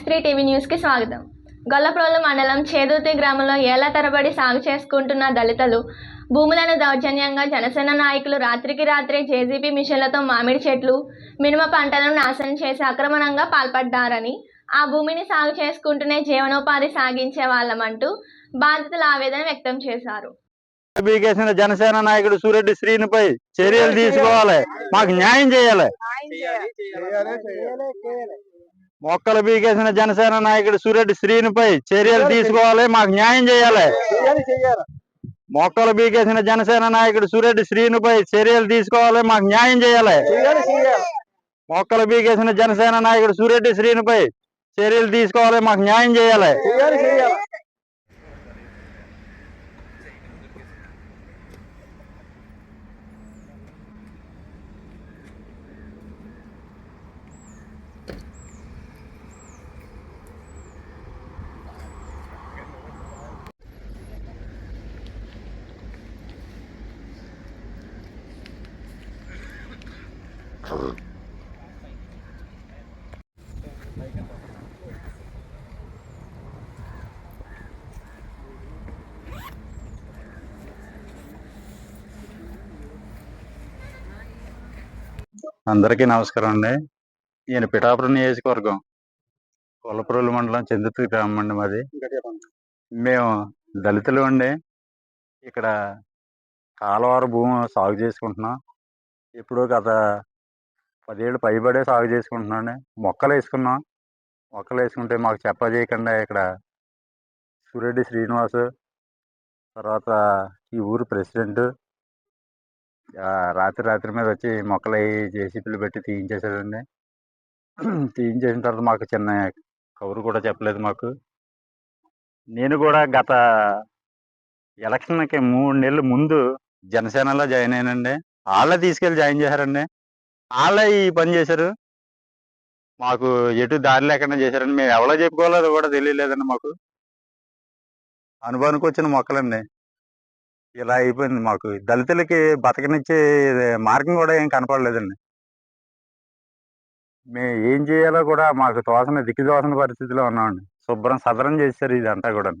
Yes three TV న్యూస్కి స్వాగతం. గొల్లప్రోలు మండలం చేదుర్తి గ్రామంలో ఏళ్ళ తరబడి సాగు చేసుకుంటున్న దళితులు భూములను దౌర్జన్యంగా జనసేన నాయకులు రాత్రికి రాత్రే జేజీబీ మిషన్లతో మామిడి చెట్లు మినుమ పంటలను నాశనం చేసి అక్రమణంగా పాల్పడ్డారని ఆ భూమిని సాగు చేసుకుంటూనే జీవనోపాధి సాగించే వాళ్ళమంటూ బాధితులు ఆవేదన వ్యక్తం చేశారు. బీకేసిన జనసేన నాయకుడు సూరెడ్డి శ్రీనిపై చర్యలు తీసుకోవాలి. మాకు న్యాయం చేయాలి. మొక్కలు బీకేసిన జనసేన నాయకుడు సూరెడ్డి శ్రీనిపై చర్యలు తీసుకోవాలి మాకు న్యాయం చేయాలి. మొక్కలు బీకేసిన జనసేన నాయకుడు సూరెడ్డి శ్రీనుపై చర్యలు తీసుకోవాలి మాకు న్యాయం చేయాలి. మొక్కలు బీకేసిన జనసేన నాయకుడు సూరెడ్డి శ్రీనుపై చర్యలు తీసుకోవాలి మాకు న్యాయం చేయాలి. అందరికీ నమస్కారం అండి. ఈయన పిఠాపురం నియోజకవర్గం కొల్లపురూలు మండలం చందుతు గ్రామం అండి మాది. మేము దళితులు అండి. ఇక్కడ కాలువారు భూమి సాగు చేసుకుంటున్నాం. ఇప్పుడు గత పదేళ్ళు పైబడే సాగు చేసుకుంటున్నాం అండి. మొక్కలు వేసుకున్నాం. మొక్కలు వేసుకుంటే మాకు చెప్పజేయకుండా. ఇక్కడ సూరెడ్డి శ్రీనివాస్ తర్వాత ఈ ఊరు ప్రెసిడెంట్ రాత్రి రాత్రి మీద వచ్చి మొక్కలు అవి జేసీపీలు పెట్టి తీయించేసాడండి తీయించేసిన తర్వాత మాకు చిన్న కబురు కూడా చెప్పలేదు మాకు. నేను కూడా గత ఎలక్షన్కి మూడు నెలల ముందు జనసేనలో జాయిన్ అయ్యానండి వాళ్ళే తీసుకెళ్ళి జాయిన్ చేశారండి. వాళ్ళే ఈ పని చేశారు. మాకు ఎటు దారి లేకుండా చేశారండి. మేము ఎవరో చెప్పుకోవాలో అది కూడా తెలియలేదండి మాకు. అనుభవానికి వచ్చిన మొక్కలండి. ఇలా అయిపోయింది మాకు. దళితులకి బతకనిచ్చే మార్గం కూడా ఏం కనపడలేదండి. మేము ఏం చేయాలో కూడా మాకు తోసిన దిక్కు తోసిన పరిస్థితిలో ఉన్నామండి. శుభ్రం సదరం చేశారు ఇదంతా కూడా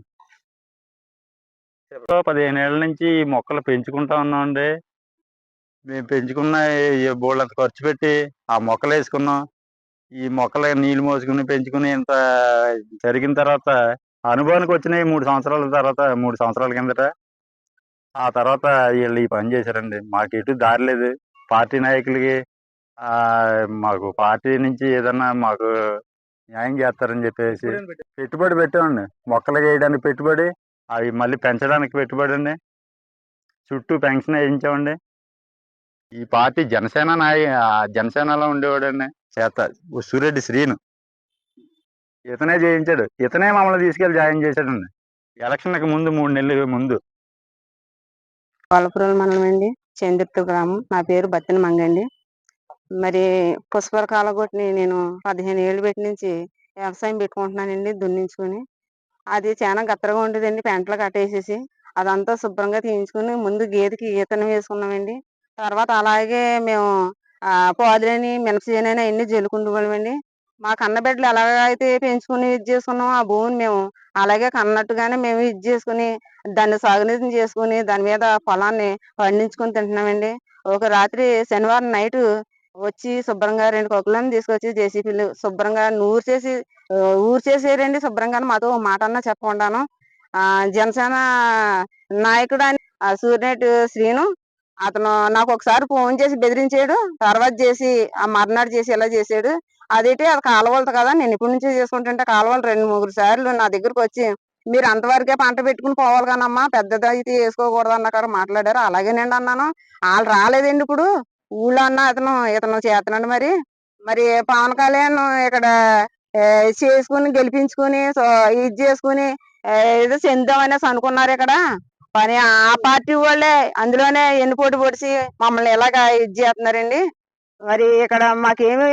పదిహేను ఏళ్ళ నుంచి ఈ మొక్కలు పెంచుకుంటా ఉన్నామండి. మేము పెంచుకున్న బోళ్ళంత ఖర్చు పెట్టి ఆ మొక్కలు వేసుకున్నాం. ఈ మొక్కలు నీళ్ళు మోసుకుని పెంచుకుని ఇంత జరిగిన తర్వాత అనుభవానికి వచ్చినాయి మూడు సంవత్సరాల తర్వాత మూడు సంవత్సరాల కిందట ఆ తర్వాత వీళ్ళు ఈ పని చేశారండి. మాకు ఎటు దారి లేదు. పార్టీ నాయకులకి ఆ మాకు పార్టీ నుంచి ఏదన్నా మాకు న్యాయం చేస్తారని చెప్పేసి పెట్టుబడి పెట్టామండి. మొక్కలు వేయడానికి పెట్టుబడి అవి మళ్ళీ పెంచడానికి పెట్టుబడి అండి. చుట్టూ పెన్షన్ వేయించామండి. ఈ పార్టీ జనసేన నాయ జనసేనలో ఉండేవాడండి. చేత సూరెడ్డి శ్రీను. ఇతనే చేయించాడు. ఇతనే మమ్మల్ని తీసుకెళ్ళి జాయిన్ చేశాడండి. ఎలక్షన్కి ముందు మూడు నెలల ముందు పాలపురం మండలం అండి. చంద్రతు గ్రామం. నా పేరు బత్తిన మంగండి. మరి పుష్పర కాలగొట్టిని నేను పదిహేను ఏళ్ళు పెట్టి నుంచి వ్యవసాయం పెట్టుకుంటున్నానండి దున్నించుకుని. అది చాలా గత్తరగా ఉండేదండి పెంటలు కట్టేసేసి. అదంతా శుభ్రంగా తీయించుకుని ముందు గేదెకి ఈతనం వేసుకున్నామండి. తర్వాత అలాగే మేము ఆ పోదులని మినపసేనని అన్ని జల్లుకుంటున్నామండి. మా కన్నబిడ్డలు ఎలాగైతే పెంచుకుని ఇది చేసుకున్నాం ఆ భూమిని మేము అలాగే కన్నట్టుగానే మేము ఇది చేసుకుని దాన్ని సాగునీతం చేసుకుని దాని మీద పొలాన్ని పండించుకొని తింటున్నామండి. ఒక రాత్రి శనివారం నైట్ వచ్చి శుభ్రంగా రెండు కుక్కలను తీసుకొచ్చి జేసీపీలు శుభ్రంగా నూరు చేసి ఊరు చేసేరండి శుభ్రంగా మాతో మాట అన్నా చెప్పకుండాను. ఆ జనసేన నాయకుడు అని ఆ సూర్యనేటి శ్రీను అతను నాకు ఒకసారి ఫోన్ చేసి బెదిరించాడు. తర్వాత చేసి ఆ మర్నాడు చేసి ఇలా చేసాడు. అదేంటి అది కాలువలతో కదా. నేను ఇప్పటి నుంచే చేసుకుంటుంటే కాలువలు రెండు మూడు సార్లు నా దగ్గరకు వచ్చి మీరు అంతవరకే పంట పెట్టుకుని పోవాలి కానమ్మా పెద్దది అయితే వేసుకోకూడదు అన్నకారు మాట్లాడారు. అలాగేనండి అన్నాను. వాళ్ళు రాలేదండి ఇప్పుడు. ఊళ్ళో అన్న అతను ఇతను చేస్తున్నాడు మరి. మరి పవన్ కళ్యాణ్ ఇక్కడ చేసుకుని గెలిపించుకుని సో ఇది చేసుకుని ఏదో చెందామనేసి అనుకున్నారు ఇక్కడ. పని ఆ పార్టీ వాళ్ళే అందులోనే ఎన్ని పోటీ పొడిచి మమ్మల్ని ఇలాగా ఇది చేస్తున్నారండి. మరి ఇక్కడ మాకేమి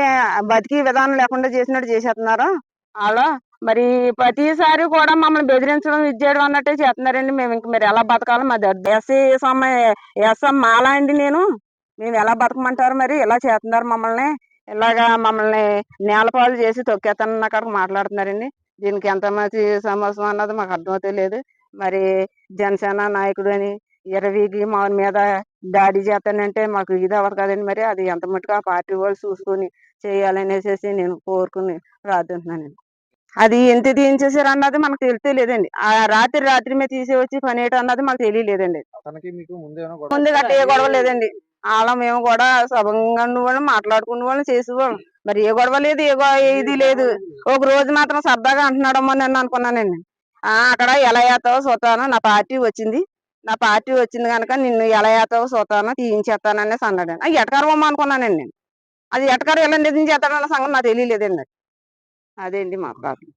బతికి విధానం లేకుండా చేసినట్టు చేసేస్తున్నారు? వాళ్ళు మరి ప్రతిసారి కూడా మమ్మల్ని బెదిరించడం ఇది చేయడం అన్నట్టే చేస్తున్నారండి. మేము ఇంక మరి ఎలా బతకాలి మాది ఎస్సీ సమ్మ ఎస్ఎం మాలా అండి నేను. మేము ఎలా బతకమంటారు మరి? ఇలా చేస్తున్నారు మమ్మల్ని? ఇలాగా మమ్మల్ని నేలపాలు చేసి తొక్కేస్తానన్న అక్కడ మాట్లాడుతున్నారండి. దీనికి ఎంత మంచి సమస్య అన్నది మాకు అర్థమవుతలేదు. మరి జనసేన నాయకుడు అని ఇరవీకి మా మీద దాడి చేస్తానంటే మాకు ఇది అవ్వదు కదండి మరి. అది ఎంత మటుకు ఆ పార్టీ వాళ్ళు చూసుకొని చేయాలనేసి నేను కోరుకుని ప్రార్థిస్తున్నానండి అది ఎంత తీయించేసారు అన్నది మనకు తెలితే లేదండి ఆ రాత్రి రాత్రి మీద తీసి వచ్చి పని ఏంటో అన్నది మాకు తెలియలేదండి. ముందు గట్ట ఏ గొడవ లేదండి. అలా మేము కూడా సభంగా వాళ్ళం మాట్లాడుకునే వాళ్ళం చేసేవాళ్ళం. మరి ఏ గొడవ లేదు ఏ గొ- ఇది లేదు. ఒక రోజు మాత్రం సరదాగా అంటున్నాడమ్మో నేను అనుకున్నానండి. ఆ అక్కడ ఎలా వేస్తావో చూస్తాను నా పార్టీ వచ్చింది. నా పార్టీ వచ్చింది కనుక నిన్ను ఎలా ఏతావో చూతానో తీయించేస్తాను అనేసి అన్నాడు ఆ ఎటకారమ్మ అనుకున్నానండి నేను. అది ఎటకారం ఎలా నిజం చేస్తాడన్న సంగతి నాకు తెలియలేదండి. అదేంటి మా ప్రాబ్లం